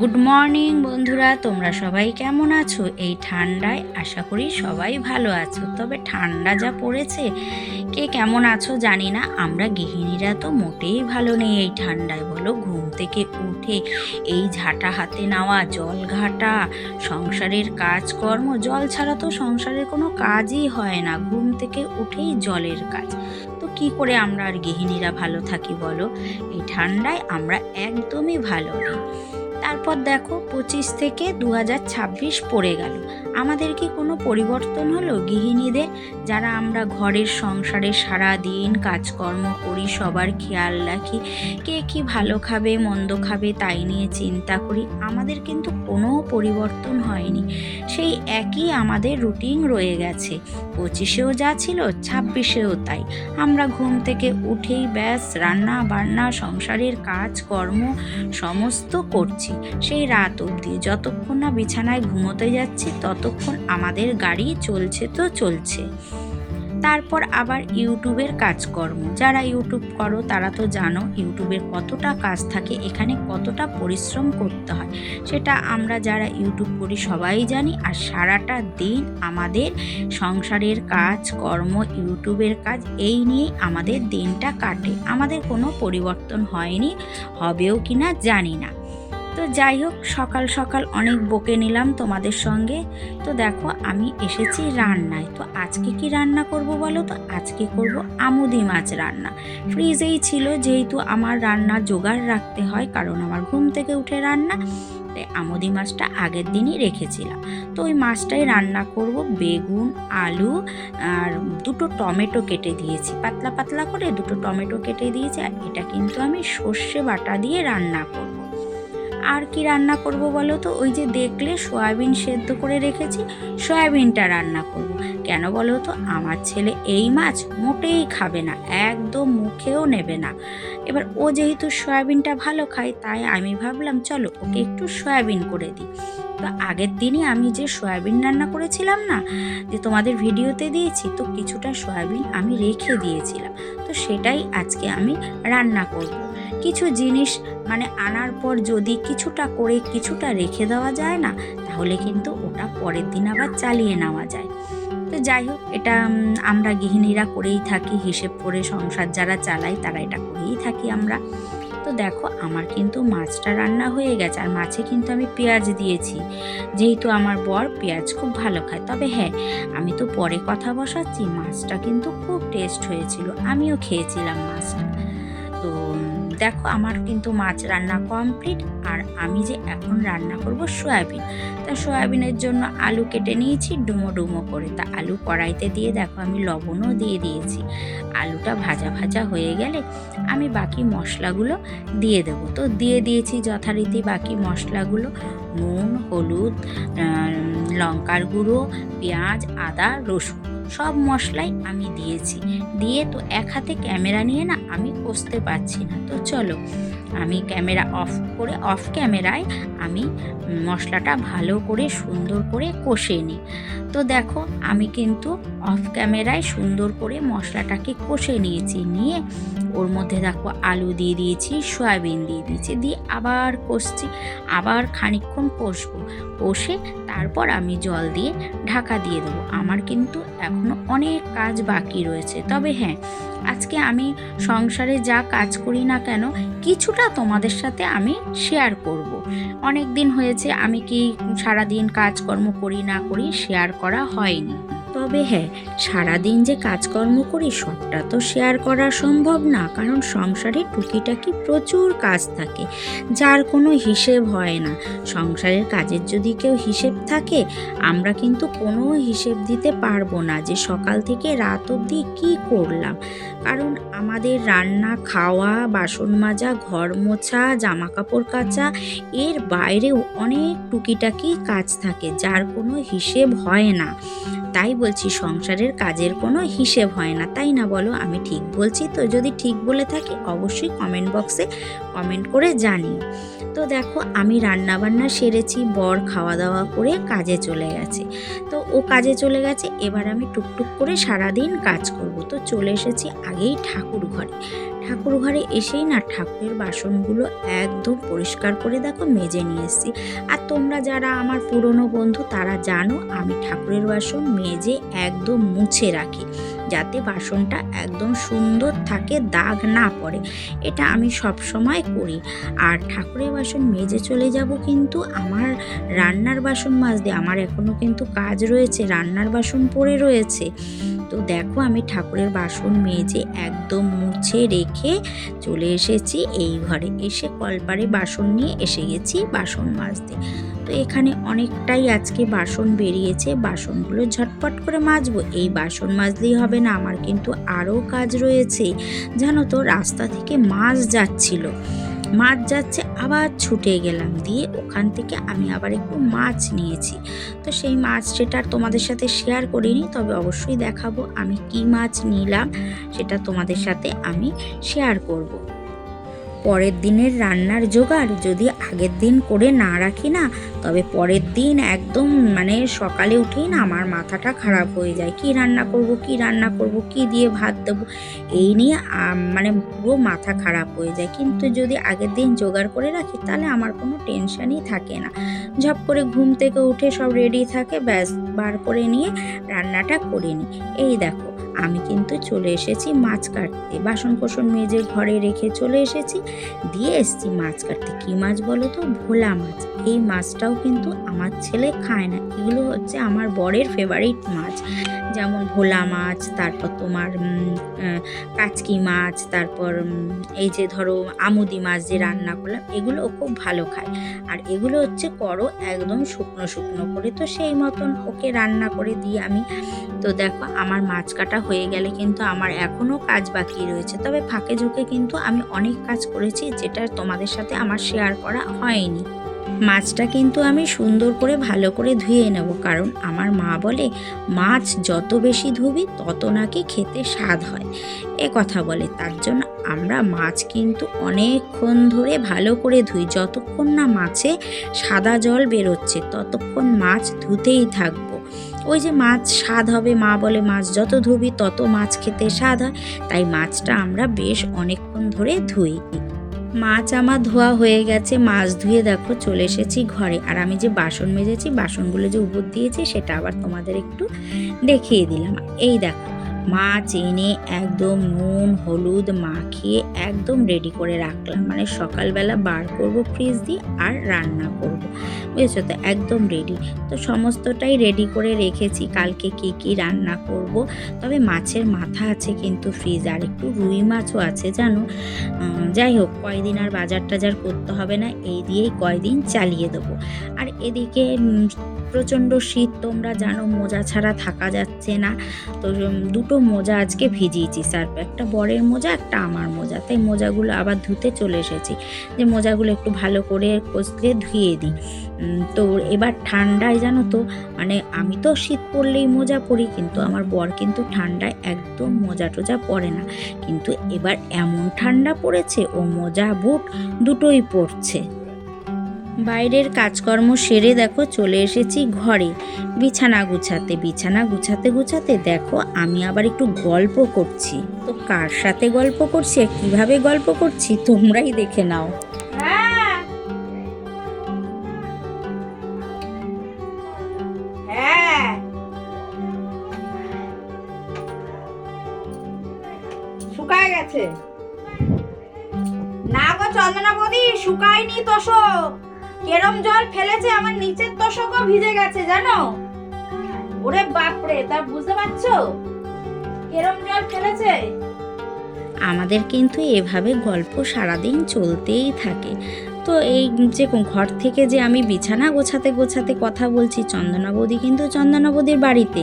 Good morning বন্ধুরা। তোমরা সবাই কেমন আছো? এই ঠান্ডায় আশা করি সবাই ভালো আছো। তবে ঠান্ডা যা পড়েছে, কে কেমন আছো জানি না। আমরা গৃহিণীরা তো মোটেই ভালো নেই এই ঠান্ডায়। বলো, ঘুম থেকে উঠে এই ঝাঁটা হাতে নেওয়া, জল ঘাটা, সংসারের কাজকর্ম, জল ছাড়া তো সংসারের কোনো কাজই হয় না। ঘুম থেকে উঠেই জলের কাজ। তো কি করে আমরা আর গৃহিণীরা ভালো থাকি বলো? এই ঠান্ডায় আমরা একদমই ভালো নেই। তারপর দেখো পঁচিশ থেকে দু হাজার ছাব্বিশ পড়ে গেল। আমাদের কি কোনো পরিবর্তন হলো গৃহিণীদের? যারা আমরা ঘরের সংসারে সারা দিন কাজকর্ম করি, সবার খেয়াল রাখি। কে কি ভালো খাবে, মন্দ খাবে তাই নিয়ে চিন্তা করি। আমাদের কিন্তু কোনো পরিবর্তন হয়নি। সেই একই আমাদের রুটিন রয়ে গেছে। পঁচিশেও যা ছিল, ছাব্বিশেও তাই। আমরা ঘুম থেকে উঠেই ব্যাস, রান্না বান্না, সংসারের কাজ কর্ম সমস্ত করছি। সেই রাত অবধি যতক্ষণ না বিছানায় ঘুমোতে যাচ্ছি ততক্ষণ আমাদের গাড়ি চলছে তো চলছে। তারপর আবার ইউটিউবের কাজকর্ম। যারা ইউটিউব করো, তারা তো জানো ইউটিউবের কতটা কাজ থাকে, এখানে কতটা পরিশ্রম করতে হয়। সেটা আমরা যারা ইউটিউব করি সবাই জানি, আর সারাটা দিন আমাদের সংসারের কাজ, কর্ম, ইউটিউবের কাজ, এই নিয়েই আমাদের দিনটা কাটে। আমাদের কোনো পরিবর্তন হয়নি, হবেও কি না জানি না। তো যাই হোক, সকাল সকাল অনেক বকে নিলাম তোমাদের সঙ্গে। তো দেখো, আমি এসেছি রান্নায়। তো আজকে কি রান্না করব বলো তো? আজকে করব আমুদি মাছ রান্না। ফ্রিজেই ছিল যেহেতু আমার রান্না জোগাড় রাখতে হয়, কারণ আমার ঘুম থেকে উঠে রান্না। তাই আমুদি মাছটা আগের দিনই রেখেছিলাম। তো ওই মাছটাই রান্না করব, বেগুন, আলু আর দুটো টমেটো কেটে দিয়েছি। পাতলা পাতলা করে দুটো টমেটো কেটে দিয়েছি, আর এটা কিন্তু আমি সর্ষে বাটা দিয়ে রান্না করব। আর কি রান্না করব বলো তো? ওই যে দেখলে সয়াবিন সেদ্ধ করে রেখেছি, সয়াবিনটা রান্না করব। কেন বলো তো? আমার ছেলে এই মাছ মোটেই খাবে না, একদম মুখেও নেবে না। এবার ও যেহেতু সয়াবিনটা ভালো খায়, তাই আমি ভাবলাম, চলো ওকে একটু সয়াবিন করে দিই। তো আগের দিনই আমি যে সয়াবিন রান্না করেছিলাম না, যে তোমাদের ভিডিওতে দিয়েছি, তো কিছুটা সয়াবিন আমি রেখে দিয়েছিলাম। তো সেটাই আজকে আমি রান্না করব। কিছু জিনিস মানে আনার পর যদি কিছুটা করে কিছুটা রেখে দেওয়া যায় না, তাহলে কিন্তু ওটা পরের দিন আবার চালিয়ে নেওয়া যায়। তো যাই হোক, এটা আমরা গৃহিণীরা করেই থাকি, হিসেব করে সংসার যারা চালাই তারা এটা করেই থাকি আমরা। তো দেখো, আমার কিন্তু মাছটা রান্না হয়ে গেছে, আর মাছে কিন্তু আমি পেঁয়াজ দিয়েছি। যেহেতু আমার বর পেঁয়াজ খুব ভালো খায়, তবে হ্যাঁ আমি তো পরে কথা বসাচ্ছি, মাছটা কিন্তু খুব টেস্ট হয়েছিল, আমিও খেয়েছিলাম মাছটা। দেখো আমার কিন্তু মাছ রান্না কমপ্লিট আর আমি যে এখন রান্না করব সয়াবিন। তা সয়াবিনের জন্য আলু কেটে নিয়েছি, ডুমো ডুমো করে। তা আলু কড়াইতে দিয়ে দেখো আমি লবণও দিয়ে দিয়েছি। আলুটা ভাজা ভাজা হয়ে গেলে আমি বাকি মশলাগুলো দিয়ে দেবো। তো দিয়ে দিয়েছি যথারীতি বাকি মশলাগুলো। নুন, হলুদ লঙ্কার গুঁড়ো, পেঁয়াজ, আদা, রসুন। সব মশলাই আমি দিয়েছি। দিয়ে তো এক হাতে ক্যামেরা নিয়ে না আমি কষতে পারছি না। তো চলো, আমি ক্যামেরা অফ করে, অফ ক্যামেরায় আমি মশলাটা ভালো করে, সুন্দর করে কষে নিই। তো দেখো, আমি কিন্তু অফ ক্যামেরায় সুন্দর করে মশলাটাকে কষে নিয়েছি। নিয়ে ওর মধ্যে দেখো আলু দিয়ে দিয়েছি, সয়াবিন দিয়ে দিয়েছি, দিয়ে আবার কষছি, আবার খানিকক্ষণ কষবো। কষে তারপর আমি জল দিয়ে ঢাকা দিয়ে দেবো। আমার কিন্তু এখনও অনেক কাজ বাকি রয়েছে। তবে হ্যাঁ আজকে আমি সংসারে যা কাজ করি না কেন, কিছুটা তোমাদের সাথে আমি শেয়ার করব। অনেক দিন হয়েছে, আমি কি সারাদিন কাজকর্ম করি না করি শেয়ার করা হয়নি। তবে হ্যাঁ সারাদিন যে কাজকর্ম করি সবটা তো শেয়ার করা সম্ভব না, কারণ সংসারে টুকিটাকি প্রচুর কাজ থাকে। যার কোনো হিসেব হয় না। সংসারের কাজের যদি কেউ হিসেব থাকে, আমরা কিন্তু কোনো হিসেব দিতে পারব না যে সকাল থেকে রাত অবধি কী করলাম। কারণ আমাদের রান্না, খাওয়া, বাসন মাজা, ঘর মোছা জামা কাপড় কাচা, এর বাইরেও অনেক টুকিটাকি কাজ থাকে, যার কোনো হিসেব হয় না। তাই বলছি, সংসারের কাজের কোনো হিসেব হয় না। তাই না বলো? আমি ঠিক বলছি তো? যদি ঠিক বলে থাকি, অবশ্যই কমেন্ট বক্সে কমেন্ট করে জানিও। তো দেখো, আমি রান্না বান্না সেরেছি, বর খাওয়া দাওয়া করে কাজে চলে গেছে। তো ও কাজে চলে গেছে, এবার আমি টুকটুক করে সারাদিন কাজ করব। তো চলে এসেছি আগেই ঠাকুর ঘরে ঠাকুর ঘরে এসেই না ঠাকুরের বাসনগুলো একদম পরিষ্কার করে দেখো, মেজে নিয়ে এসেছি। আর তোমরা যারা আমার পুরনো বন্ধু, তারা জানো আমি ঠাকুরের বাসন মেজে একদম মুছে রাখি, যাতে বাসনটা একদম সুন্দর থাকে, দাগ না পড়ে। এটা আমি সব সময় করি। আর ঠাকুরের বাসন মেজে চলে যাব কিন্তু আমার রান্নার বাসন মাজতে, আমার এখনও কিন্তু কাজ রয়েছে, রান্নার বাসন পড়ে রয়েছে। তো দেখো আমি ঠাকুরের বাসন মেজে একদম মুছে রেখে চলে এসেছি এই ঘরে। এসে কলপারে বাসন নিয়ে এসে গেছি বাসন মাজতে। তো এখানে অনেকটাই আজকে বাসন বেরিয়েছে, বাসনগুলো ঝটপট করে মাজবো। এই বাসন মাজলেই হবে না, আমার কিন্তু আরও কাজ রয়েছে। জানো তো, রাস্তা থেকে মাছ যাচ্ছিল। মাছ যাচ্ছে, আবার ছুটে গেলাম দিয়ে ওখান থেকে আমি আবার একটু মাছ নিয়েছি তো সেই মাছ সেটা তোমাদের সাথে শেয়ার করিনি, তবে অবশ্যই দেখাবো আমি কি মাছ নিলাম, সেটা তোমাদের সাথে আমি শেয়ার করব। পরের দিনের রান্নার জোগাড় যদি আগের দিন করে না রাখি না, তবে পরের দিন একদম মানে সকালে উঠেই না আমার মাথাটা খারাপ হয়ে যায়। কি রান্না করব, কি রান্না করব, কি দিয়ে ভাত দেবো? এই নিয়ে মানে পুরো মাথা খারাপ হয়ে যায়। কিন্তু যদি আগের দিন জোগাড় করে রাখি, তাহলে আমার কোনো টেনশনই থাকে না। ঝপ করে ঘুম থেকে উঠে সব রেডি থাকে, ব্যাস, বার করে নিয়ে রান্নাটা করে নিই। এই দেখো আমি কিন্তু চলে এসেছি মাছ কাটতে। বাসন কোসন মেজে ঘরে রেখে চলে এসেছি। দিয়ে এসেছি মাছ কাটতে। কী মাছ বলো তো? ভোলা মাছ। এই মাছটাও কিন্তু আমার ছেলে খায় না। এগুলো হচ্ছে আমার বরের ফেভারিট মাছ। যেমন ভোলা মাছ, তারপর তোমার কাচকি মাছ, তারপর এই যে ধরো আমুদি মাছ যে রান্না করলাম, এগুলো খুব ভালো খায়। আর এগুলো হচ্ছে করো একদম শুকনো শুকনো করে। তো সেই মতন ওকে রান্না করে দিই আমি। তো দেখো আমার মাছ কাটা হয়ে গেলে কিন্তু আমার এখনও কাজ বাকি রয়েছে। তবে ফাঁকে ঝুঁকে কিন্তু আমি অনেক কাজ করেছি যেটা তোমাদের সাথে আমার শেয়ার করা হয়নি। মাছটা কিন্তু আমি সুন্দর করে ভালো করে ধুয়ে নেব কারণ আমার মা বলে, মাছ যত বেশি ধুবি তত নাকি খেতে স্বাদ হয়। এ কথা বলে, তার জন্য আমরা মাছ কিন্তু অনেকক্ষণ ধরে ভালো করে ধুই। যতক্ষণ না মাছে সাদা জল বেরোচ্ছে, ততক্ষণ মাছ ধুতেই থাকব। ওই যে মাছ স্বাদ হবে, মা বলে মাছ যত ধুবি তত মাছ খেতে স্বাদ হয়। তাই মাছটা আমরা বেশ অনেকক্ষণ ধরে ধুই। মাছ আমার ধোয়া হয়ে গেছে, মাছ ধুয়ে দেখো চলে এসেছি ঘরে। আর আমি যে বাসন মেজেছি, বাসনগুলো যে উপর দিয়েছি, সেটা আবার তোমাদের একটু দেখিয়ে দিলাম। এই দেখো মাছ এনে একদম নুন হলুদ মাখিয়ে একদম রেডি করে রাখলাম। মানে সকালবেলা বার করব ফ্রিজ দিয়ে আর রান্না করব। বুঝেছ তো? একদম রেডি তো সমস্তটাই রেডি করে রেখেছি। কালকে কি কি রান্না করব? তবে মাছের মাথা আছে কিন্তু ফ্রিজ আর একটু রুই মাছও আছে জানো? যাই হোক কয়দিন আর বাজার টাজার করতে হবে না এই দিয়েই কয়দিন চালিয়ে দেবো। আর এদিকে প্রচণ্ড শীত তোমরা জানো মোজা ছাড়া থাকা যাচ্ছে না। তো উম, দুটো মোজা আজকে ভিজিয়েছি সার্ফ একটা বরের মোজা, একটা আমার মোজা। তাই মোজাগুলো আবার ধুতে চলে এসেছি। যে মোজাগুলো একটু ভালো করে কষলে ধুয়ে দিই। তো এবার ঠান্ডায় জানো তো মানে আমি তো শীত পড়লেই মোজা পরি, কিন্তু আমার বর কিন্তু ঠান্ডায় একদম মোজা টোজা পরে না। কিন্তু এবার এমন ঠান্ডা পড়েছে, ও মোজা, বুট দুটোই পড়ছে বাইরের কাজকর্ম সেরে দেখো, চলে এসেছি ঘরে। বিছানা গুছাতে বিছানা গুছাতে গুছাতে দেখো, আমি আবার একটু গল্প করছি। তো কার সাথে গল্প করছি আর কীভাবে গল্প করছি, তোমরাই দেখে নাও। হ্যাঁ। হ্যাঁ। শুকায় গেছে। না গো চন্দনা শুকায়নি কেরম জল ফেলেছে, আমার নিচের তোষকও ভিজে গেছে, জানো? ওরে বাপরে, তা বুঝতে পারছ? কেরম জল ফেলেছে? আমাদের কিন্তু এভাবে গল্প সারাদিন চলতেই থাকে। তো এই যে ঘর থেকে যে আমি বিছানা গোছাতে গোছাতে কথা বলছি চন্দনা বৌদি কিন্তু চন্দনা বৌদির বাড়িতে।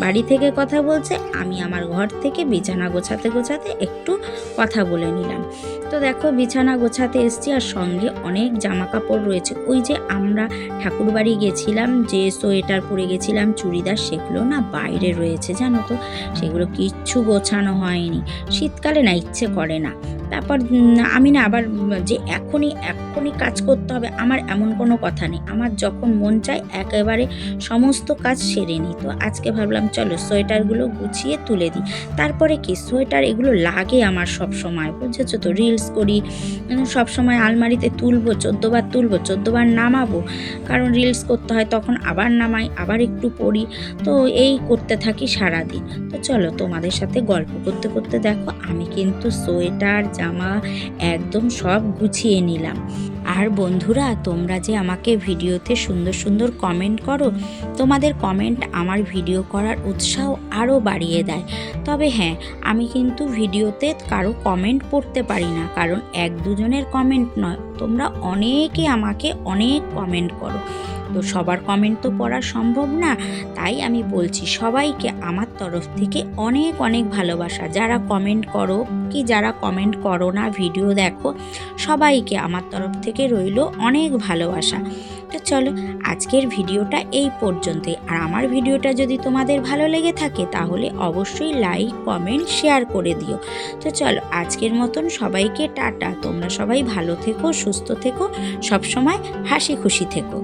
বাড়ি থেকে কথা বলছে, আমি আমার ঘর থেকে বিছানা গোছাতে গোছাতে একটু কথা বলে নিলাম। তো দেখো বিছানা গোছাতে এসছি আর সঙ্গে অনেক জামা কাপড় রয়েছে। ওই যে আমরা ঠাকুরবাড়ি গেছিলাম, যে সোয়েটার পরে গেছিলাম, চুড়িদার সেগুলো না বাইরে রয়েছে, জানো তো? সেগুলো কিচ্ছু গোছানো হয়নি। শীতকালে না ইচ্ছে করে না। তারপর আমি না আবার যে এখনই এখনই কাজ করতে হবে, আমার এমন কোনো কথা নেই। আমার যখন মন চায়, একেবারে সমস্ত কাজ সেরে নিই। তো আজকে ভাবলাম, চলো সোয়েটারগুলো গুছিয়ে তুলে দিই। তারপরে কি, সোয়েটার এগুলো লাগে আমার সব সময় বুঝেছ তো, রিলস করি সব সময় আলমারিতে তুলবো, চোদ্দোবার তুলবো, চোদ্দোবার নামাবো। কারণ রিলস করতে হয়, তখন আবার নামাই, আবার একটু পড়ি। তো এই করতে থাকি সারাদিন। তো চলো তোমাদের সাথে গল্প করতে করতে দেখো, আমি কিন্তু সোয়েটার, জামা একদম সব গুছিয়ে নিলাম। আর বন্ধুরা, তোমরা যে আমাকে ভিডিওতে সুন্দর সুন্দর কমেন্ট করো, তোমাদের কমেন্ট আমার ভিডিও করার উৎসাহ আরও বাড়িয়ে দেয়। তবে হ্যাঁ আমি কিন্তু ভিডিওতে কারও কমেন্ট পড়তে পারি না, কারণ এক দুজনের কমেন্ট নয়, তোমরা অনেকে আমাকে অনেক কমেন্ট করো। তো সবার কমেন্ট তো পড়া সম্ভব না। তাই আমি বলছি, সবাইকে আমার তরফ থেকে অনেক অনেক ভালোবাসা। যারা কমেন্ট করো, কি যারা কমেন্ট করো না ভিডিও দেখো, সবাইকে আমার তরফ থেকে রইল অনেক ভালোবাসা। তো চলো, আজকের ভিডিওটা এই পর্যন্তই। আর আমার ভিডিওটা যদি তোমাদের ভালো লেগে থাকে, তাহলে অবশ্যই লাইক কমেন্ট শেয়ার করে দিও। তো চলো, আজকের মতন সবাইকে টাটা। তোমরা সবাই ভালো থেকো, সুস্থ থেকো, সবসময় হাসি খুশি থেকো।